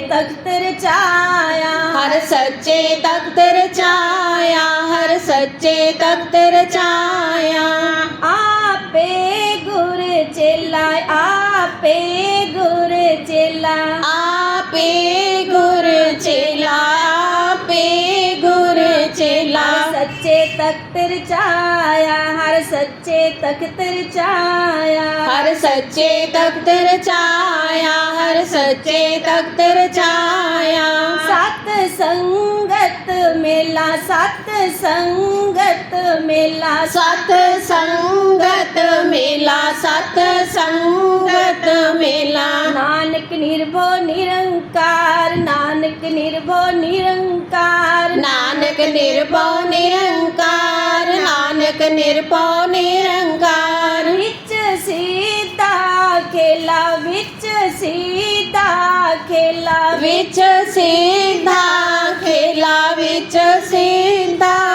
ਤਖਤ ਰਚਾਇਆ ਹਰ ਸੱਚੇ ਤਖਤ ਰਚਾਇਆ ਹਰ ਸੱਚੇ ਤਖਤ ਰਚਾਇਆ ਆਪੇ ਗੁਰ ਚੇਲਾ ਆਪੇ ਗੁਰ ਚੇਲਾ। ਤਖਤ ਰਚਾਇਆ ਹਰ ਸੱਚੇ ਤਖਤ ਰਚਾਇਆ ਹਰ ਸੱਚੇ ਤਖਤ ਰਚਾਇਆ ਹਰ ਸੱਚੇ ਤਖਤ ਰਚਾਇਆ ਸਤ ਸੰਗਤ ਮੇਲਾ ਸਤ ਸੰਗਤ ਮੇਲਾ। ਸਤ ਸੰਗਤ ਮੇਲਾ ਸਤ ਸੰਗਤ ਮੇਲਾ। ਨਾਨਕ ਨਿਰਭਉ ਨਿਰੰਕਾਰ ਨਾਨਕ ਨਿਰਭਉ ਨਿਰੰਕਾਰ। ਨਾਨਕ ਨਿਰਭਉ ਨਿਰੰਕਾਰ। ਨਾਨਕ ਨਿਰਭਉ ਨਿਰੰਕਾਰ ਵਿੱਚ ਸੀਤਾ ਖੇਲਾ ਵਿੱਚ ਸੀਤਾ ਖੇਲਾ ਵਿੱਚ ਸਿੱਧਾ ਖੇਲਾ ਵਿੱਚ ਸਿੱਧਾ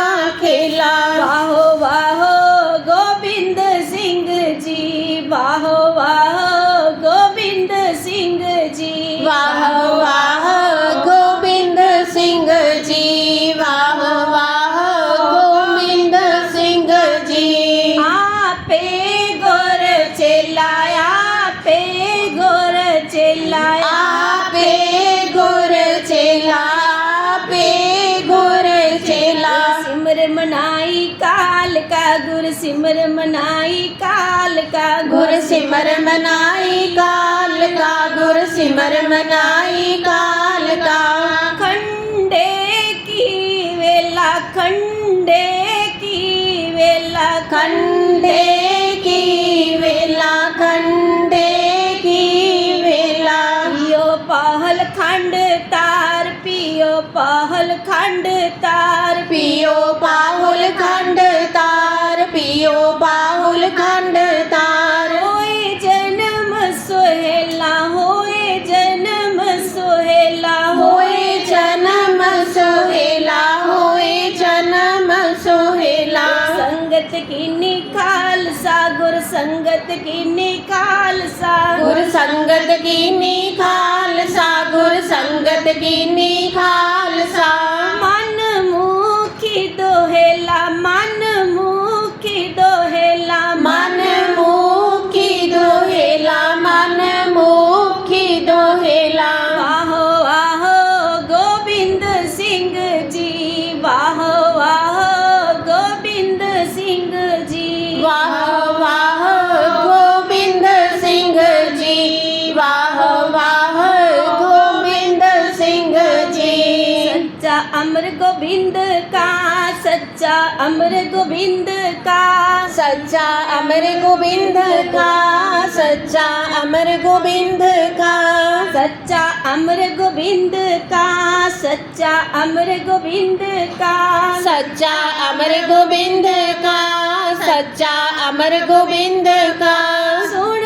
ਕਾ ਗੁਰ ਸਿਮਰ ਮਨਾਈ ਕਾਲ ਕਾ ਗੁਰ ਸਿਮਰ ਮਨਾਈ ਕਾਲ ਕਾ ਗੁਰ ਸਿਮਰ ਮਨਾਈ ਕਾਲ ਕਾ। ਖੰਡੇ ਕੀ ਵੇਲਾ ਖੰਡੇ ਕੀ ਵੇਲਾ ਖੰਡੇ ਕੀ ਵੇਲਾ ਖੰਡੇ ਕੀ ਵੇਲਾ। ਪੀਓ ਪਾਹਲ ਖੰਡ ਤਾਰ ਪੀਓ ਪਾਹਲ ਖੰਡ ਸੰਗਤ ਕੀਨੀ ਖਾਲਸਾ। ਗੁਰ ਸੰਗਤ ਕੀਨੀ ਖਾਲਸਾ ਗੁਰ ਸੰਗਤ ਕੀਨੀ ਖਾਲਸਾ। सच्चा अमर गोविंद का सच्चा अमर गोविंद का सच्चा अमर गोविंद का सच्चा अमर गोविंद का सच्चा अमर गोविंद का सच्चा अमर गोविंद का सच्चा अमर गोविंद का सुन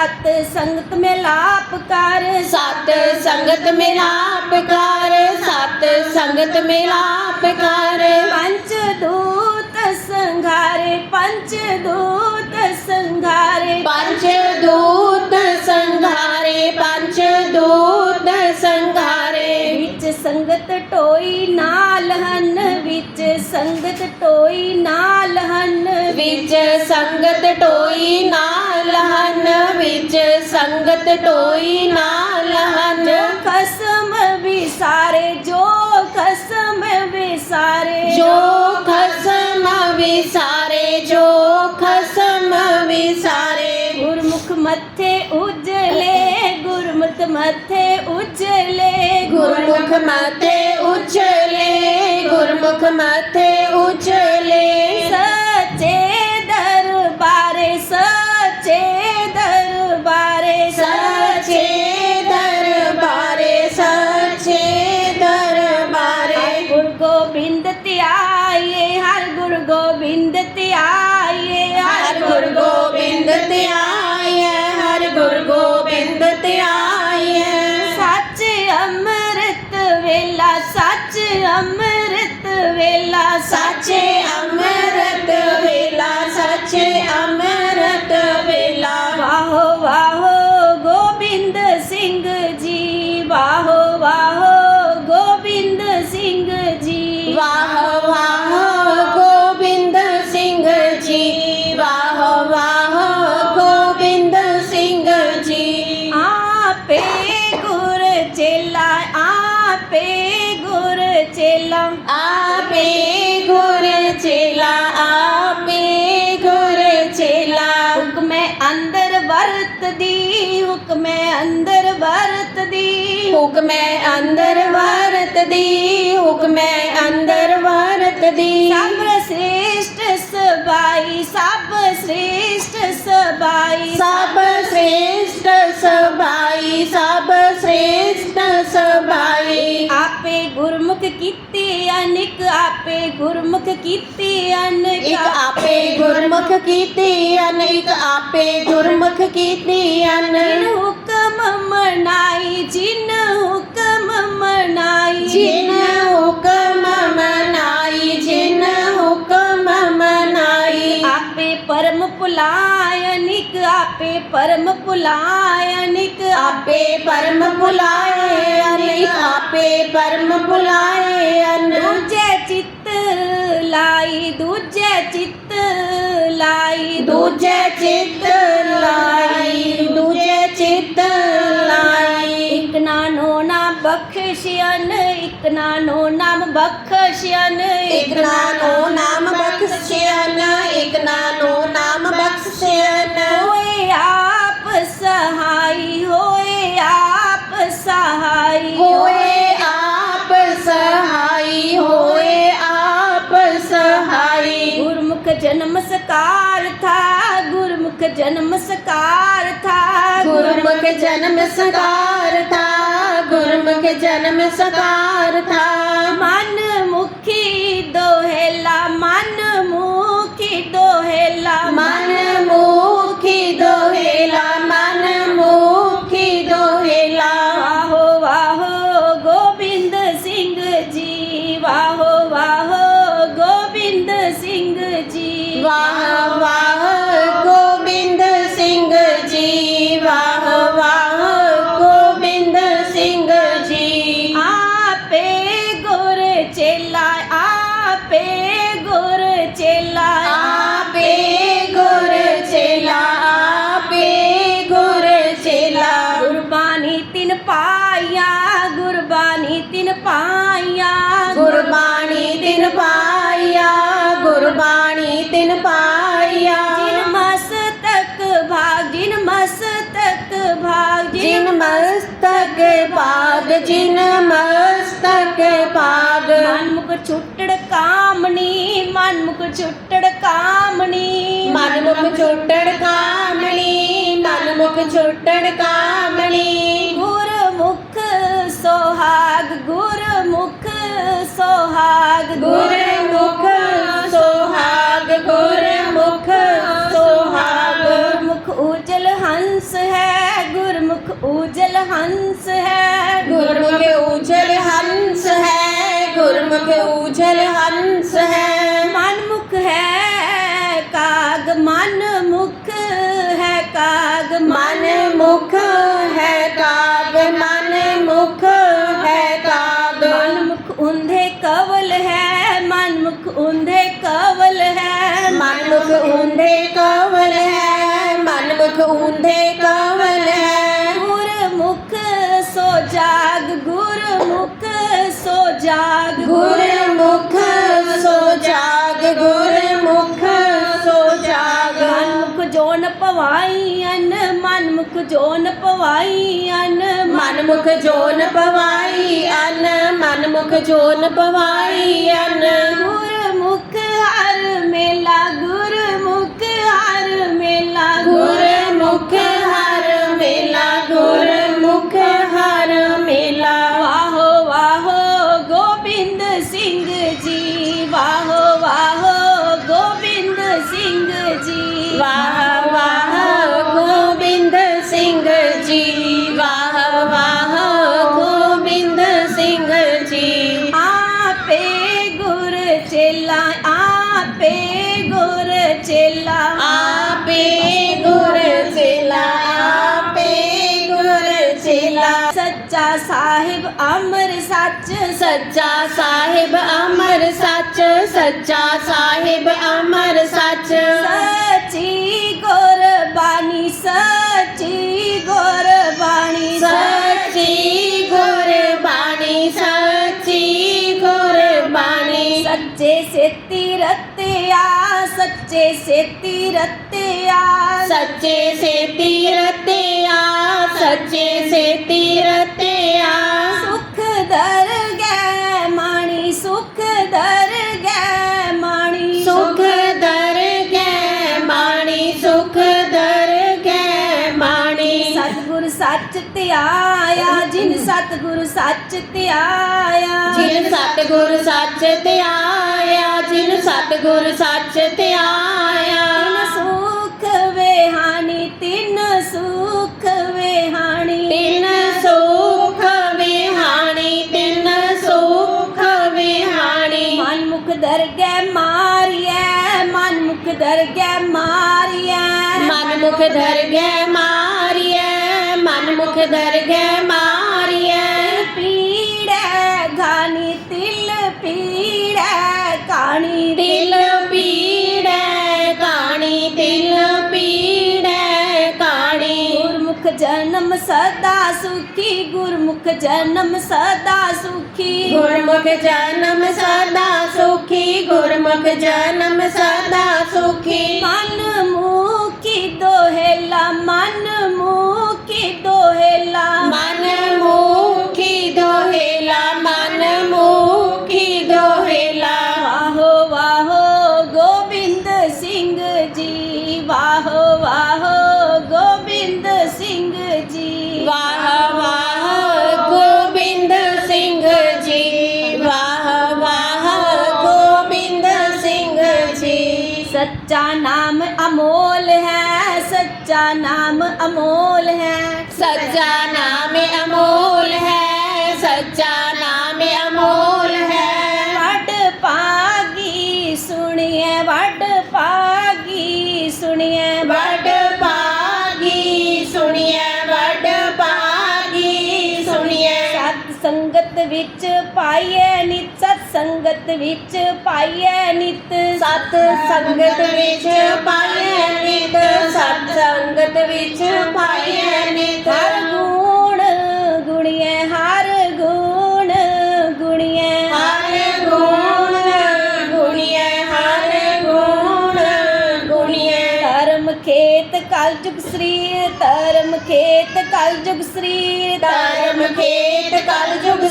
ਸਤ ਸੰਗਤ ਮਿਲਾਪ ਕਰ। ਸਤ ਸੰਗਤ ਮਿਲਾਪ ਕਰ ਸਤ ਸੰਗਤ ਮਿਲਾਪ ਕਰ। ਪੰਚ ਦੂਤ ਸੰਘਾਰੇ ਪੰਚ ਦੂਤ ਸੰਘਾਰੇ। ਪੰਚ ਦੂਤ ਸੰਗਤ ਟੋਈ ਨਾਲ ਹਨ। ਵਿੱਚ ਸੰਗਤ ਟੋਈ ਨਾਲ ਹਨ ਵਿੱਚ ਸੰਗਤ ਟੋਈ ਨਾਲ ਹਨ। ਖਸਮ ਵਿਸਾਰੇ ਜੋ ਖਸਮ ਵਿਸਾਰੇ। ਜੋ ਖਸਮ ਵਿਸਾਰੇ ਜੋ ਖਸਮ ਵਿਸਾਰੇ। ਗੁਰਮੁਖ ਮੱਥੇ ਉਜਲੇ ਗੁਰਮੁਖ ਮੱਥੇ ਉਜਲੇ। ਗੁਰਮੁਖ ਮਾਤੇ ਉਚਲੇ ਗੁਰਮੁਖ ਮਾਤੇ ਉਚਲੇ ਅੰਦਰ ਵਰਤਦੀ। ਹੁਕਮੈ ਅੰਦਰ ਵਰਤਦੀ ਹੁਕਮੈ ਅੰਦਰ ਵਰਤਦੀ। ਸਭ ਸ੍ਰੇਸ਼ਟ ਸਬਾਈ ਸਭ ਸ੍ਰੇਸ਼ਟ ਸਬਾਈ ਸਭ ਸ੍ਰੇਸ਼ਟ ਸਬਾਈ ਸਭ ਸ੍ਰੇਸ਼ਟ ਸਬਾਈ। ਆਪੇ ਗੁਰਮੁਖ ਕੀਤੀ ਅਨਿਕ ਆਪੇ ਗੁਰਮੁਖ ਕੀਤੀ ਅਨਿਕ। ਇੱਕ ਆਪੇ ਗੁਰਮੁਖ ਕੀਤੀ ਅਨ ਇੱਕ ਆਪੇ ਗੁਰਮੁਖ ਕੀਤੀ ਅਨ ਹੁਕਮ ਮਨਾਈ ਜਿਨ ਹੁਕਮ ਮਨਾਈ। ਜਿਨ ਹੁਕਮ ਮਨਾਈ ਜਿਨ ਹੁਕਮ ਮਨਾਈ। ਆਪੇ ਪਰਮ ਪੁਲਾਇਨਿਕ ਆਪੇ ਪਰਮ ਪੁਲਾਇਨਿਕ ਆਪੇ ਪਰਮ ਅਨ ਆਪੇ ਪਰਮ ਅਨ ਦੂਜੇ ਚਿੱਤ ਲਾਈ ਦੂਜੇ ਚਿੱਤ ਲਾਈ। ਦੂਜੇ ਚਿੱਤ ਲਾਈ ਦੂਜੇ ਚਿੱਤ ਲਾਈ। ਇਕ ਨਾਨੋ ਨਾਮ ਬਖਸ਼ਿਆਨ ਇਕ ਨਾਨੋ ਨਾਮ ਬਖਸ਼ਿਆਨ ਇਕ ਨਾਨੋ ਨਾਮ ਬਖਸ਼ਿਆਨ ਇਕ ਨਾਨੋ ਨਾਮ ਬਖਸ਼ਿਆਨ ਹੋਏ ਆਪ ਸਹਾਈ ਹੋਏ ਆਪ ਸਹਾਈ। ਹੋਏ ਆਪ ਸਹਾਈ ਹੋਏ ਆਪ ਸਹਾਈ। ਗੁਰਮੁਖ ਜਨਮ ਸਕਾਰ ਥਾ ਗੁਰਮੁਖ ਜਨਮ ਸਕਾਰ ਥਾ ਗੁਰਮੁਖ ਜਨਮ ਸਕਾਰ ਥਾ ਗੁਰਮੁਖ ਜਨਮ ਸਕਾਰ ਥਾ। ਮਨ ਮੁਖੀ ਦੋਹੇਲਾ ਮਨ ਮੁਖੀ ਦੋਹੇਲਾ। ਮਨ ਮੁਖੀ ਭਾਗ ਜਿਨ ਮਸਤਕ ਭਾਗ ਜਿਨ ਮਸਤਕ ਭਾਗ ਮਨ ਮੁਖ ਛੁੱਟੜ ਕਾਮਣੀ ਮਨ ਮੁਖ ਛੁੱਟੜ ਕਾਮਣੀ। ਮਨ ਮੁਖ ਛੋਟੜ ਕਾਮਣੀ ਮਨ ਮੁਖ ਛੋਟੜ ਕਾਮਣੀ। ਗੁਰਮੁਖ ਸੋਹਾਗ ਗੁਰਮੁਖ ਸੋਹਾਗ। ਗੁਰਮੁਖ ਸੋਹਾਗ ਗੁਰਮੁਖ ਸੋਹਾਗ। ਗੁਰਮੁਖ ਉਜਲ ਹੰਸ ਹੈ ਗੁਰਮੁਖ ਉਜਲ ਹੰਸ ਹੈ। ਗੁਰਮੁਖ ਉਜਲ ਹੰਸ ਹੈ ਗੁਰਮੁਖ ਉਜਲ ਹੰਸ ਹੈ। ਮਨ ਮੁਖ ਹੈ ਕਾਗ ਮਨ ਮੁਖ ਹੈ ਕਾਗ ਮਨ ਮੁਖ ਹੈ ਕਾਗ ਮਨ ਮੁਖ ਹੈ ਕਾਗ ਮਨ ਮੁਖ ਉਂਧੇ ਕਵਲ ਹੈ ਮਨ ਮੁਖ ਉਂਧੇ ਕਵਲ ਹੈ। ਮਨ ਮੁਖ ਉਂਦੇ ਕਵਲ ਹੈ ਮਨ ਮੁਖ ਉਂਦੇ ਕਵਲ ਜਾਗ ਗੁਰਮੁਖ ਸੋ ਜਾਗ ਗੁਰਮੁਖ ਸੋ ਜਾਗ। ਮਨਮੁਖ ਜੋਨ ਪਵਾਈ ਅਨ ਮਨਮੁਖ ਜੋਨ ਪਵਾਈ ਅਨ ਮਨ ਮੁਖ ਜੋਨ ਪਵਾਈ ਅਨ ਮਨ ਮੁਖ ਜੋਨ ਪਵਾਈ ਅਨ ਗੁਰਮੁਖ ਹਰ ਮੇਲਾ ਗੁਰਮੁਖ ਹਰ ਮੇਲਾ। ਗੁਰਮੁਖ ਆਪੇ ਗੁਰ ਚੇਲਾ ਆਪੇ ਗੁਰ ਚੇਲਾ ਆਪੇ ਸੱਚਾ ਸਾਹਿਬ ਅਮਰ ਸੱਚ ਸੱਚਾ ਸਾਹਿਬ ਅਮਰ ਸੱਚ ਸੱਚਾ ਸਾਹਿਬ ਅਮਰ ਸੱਚ। ਸੱਚੀ ਗੁਰਬਾਣੀ ਸੱਚੇ ਸੇਤੀ ਰਤਿਆ ਸੱਚੇ ਸੇਤੀ ਰਤਿਆ। ਸੱਚੇ ਸੇ ਤੀਰਤਿਆ ਸੱਚੇ ਸੇ ਤੀਰਤਿਆ ਸੁਖ ਦਰ ਗੈ ਮਾਣੀ ਸੁਖ ਦਰ ਗੈ ਮਾਣੀ ਸੁਖ ਦਰ ਗੈ ਮਾਣੀ ਸੁਖ ਦਰ ਗੈ ਮਾਣੀ ਸਤਿਗੁਰ ਸੱਚ ਧਿਆਇਆ ਜਿਨ ਸਤਿਗੁਰ ਸੱਚ ਧਿਆਇਆ। ਜਿਨ ਸਤਿਗੁਰ ਸੱਚ ਧਿਆਇਆ ਜਿਨ ਸਤਿਗੁਰ ਸੱਚ ਧਿਆਇਆ ਤਿਨ ਸੁਖ ਵੇਹਾਣੀ ਤਿਨ ਸੁਖ ਵੇਹਾਣੀ ਤਿੰਨ ਸੁਖ ਵਿਹਾਣੀ ਤਿੰਨ ਸੁਖ ਵਿਹਾਣੀ ਮਨ ਮੁਖ ਦਰਗਹਿ ਮਾਰੀਐ ਮਨ ਮੁਖ ਦਰਗਹਿ ਮਾਰੀਐ। ਮਨ ਮੁਖ ਦਰਗਹਿ ਮਾਰੀਐ ਮਨ ਮੁਖ ਦਰਗਹਿ ਮਾਰੀਐ ਸੁਖੀ ਗੁਰਮੁਖ ਜਨਮ ਸਦਾ ਸੁਖੀ। ਗੁਰਮੁਖ ਜਨਮ ਸਦਾ ਸੁਖੀ ਗੁਰਮੁਖ ਜਨਮ ਸਦਾ ਸੁਖੀ। ਮਨ ਮੁਖੀ ਦੋਹੇਲਾ ਮਨ ਮੁਖੀ ਦੋਹੇਲਾ। ਮਨ ਅਮੋਲ ਹੈ। ਸੱਚਾ ਨਾਮ ਅਮੋਲ ਹੈ। ਸੱਚਾ ਨਾਮ ਅਮੋਲ ਹੈ। ਵੱਡ ਪਾਗੀ ਸੁਣੀਏ ਵੱਡ ਪਾਗੀ ਸੁਣੀਏ ਵੱਡ ਪਾਗੀ ਸੁਣੀਏ ਵੱਡ ਪਾਗੀ ਸੁਣੀਏ ਸਤ ਸੰਗਤ ਵਿੱਚ ਪਾਈਏ ਨਿਤ ਸੰਗਤ ਵਿੱਚ ਪਾਈਏ ਨਿਤ। ਸਤ ਸੰਗਤ ਵਿੱਚ ਪਾਈਐ ਨਿਤ। ਸਤ ਸੰਗਤ ਵਿੱਚ ਪਾਈਐ ਨਿਤ। ਹਰ ਗੁਣ ਗੁਣੀਏ ਹਰ ਗੁਣ ਗੁਣੀਏ ਹਰ ਗੁਣ ਗੁਣੀਐ ਹਰ ਗੁਣ ਗੁਣੀਐ। ਧਰਮ ਖੇਤ ਕਲਯੁਗ ਸਰੀਰ ਧਰਮ ਖੇਤ ਕਲਯੁਗ ਸਰੀਰ ਧਰਮ ਖੇਤ ਕਲ ਜੁਗ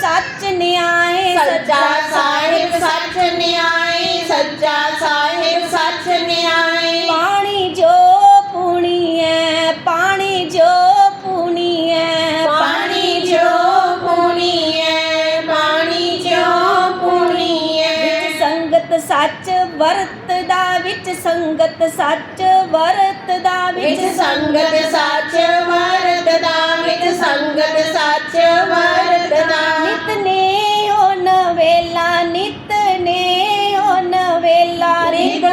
ਸੱਚ ਨਿਆਏ ਸੱਚਾ ਸਾਹਿਬ ਸੱਚ ਨਿਆਏ ਸੱਚਾ ਸਾਹਿਬ ਸੱਚ ਨਿਆਏ। ਸੱਚ ਵਰਤਦਾ ਵਿੱਚ ਸੰਗਤ ਸੱਚ ਵਰਤਦਾ ਵਿੱਚ ਸੰਗਤ ਸੱਚ ਵਰਤਦਾ ਵਿੱਚ ਸੰਗਤ ਸੱਚ ਵਰਤਦਾ ਨਿਤ ਨੇ ਹੋ ਨਵੇਲਾ ਨਿਤ ਨੇ ਹੋ ਨਵੇਲਾ ਨਿਤ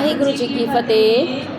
ਵਾਹਿਗੁਰੂ ਜੀ ਕੀ ਫਤਿਹ।